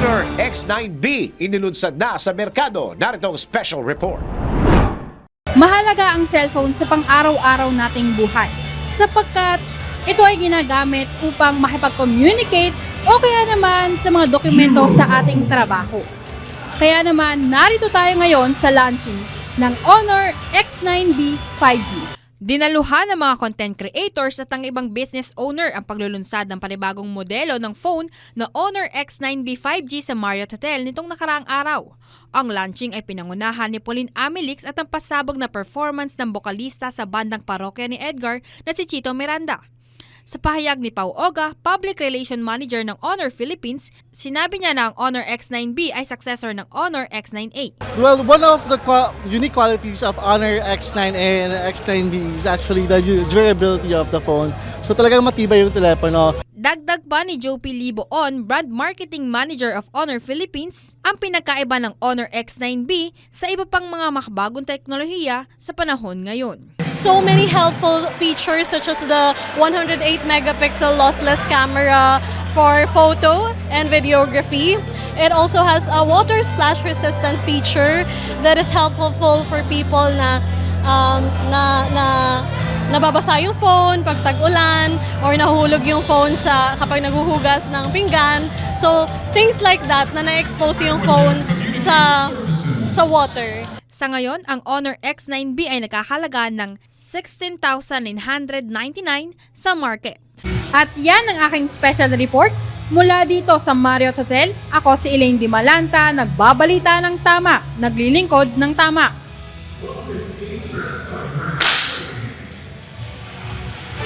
Honor X9B inilunsad na sa merkado. Narito ang special report. Mahalaga ang cellphone sa pang-araw-araw nating buhay sapagkat ito ay ginagamit upang makipag-communicate o kaya naman sa mga dokumento sa ating trabaho. Kaya naman narito tayo ngayon sa launching ng Honor X9B 5G. Dinaluhan ng mga content creators at ang ibang business owner ang paglulunsad ng panibagong modelo ng phone na Honor X9B 5G sa Marriott Hotel nitong nakaraang araw. Ang launching ay pinangunahan ni Pauline Amelix at ang pasabog na performance ng bokalista sa bandang parokya ni Edgar na si Chito Miranda. Sa pahayag ni Pau Oga, Public Relation Manager ng Honor Philippines, sinabi niya na ang Honor X9B ay successor ng Honor X9A. Well, one of the unique qualities of Honor X9A and X9B is actually the du- durability of the phone. So talagang matibay yung telepono. Dagdag pa ni Joe P. Liboon, Brand Marketing Manager of Honor Philippines, ang pinagkaiba ng Honor X9B sa iba pang mga makabagong teknolohiya sa panahon ngayon. so many helpful features such as the 108 megapixel lossless camera for photo and videography. It also has a water splash resistant feature that is helpful for people na um, na na nababasa yung phone pag tag-ulan or nahulog yung phone sa kapag naguhugas ng pinggan. So things like that na na-expose yung phone sa sa water. Sa ngayon, ang Honor X9B ay nakahalaga ng 16,999 sa market. At yan ang aking special report mula dito sa Marriott Hotel. Ako si Elaine Dimalanta, nagbabalita ng tama, naglilingkod ng tama.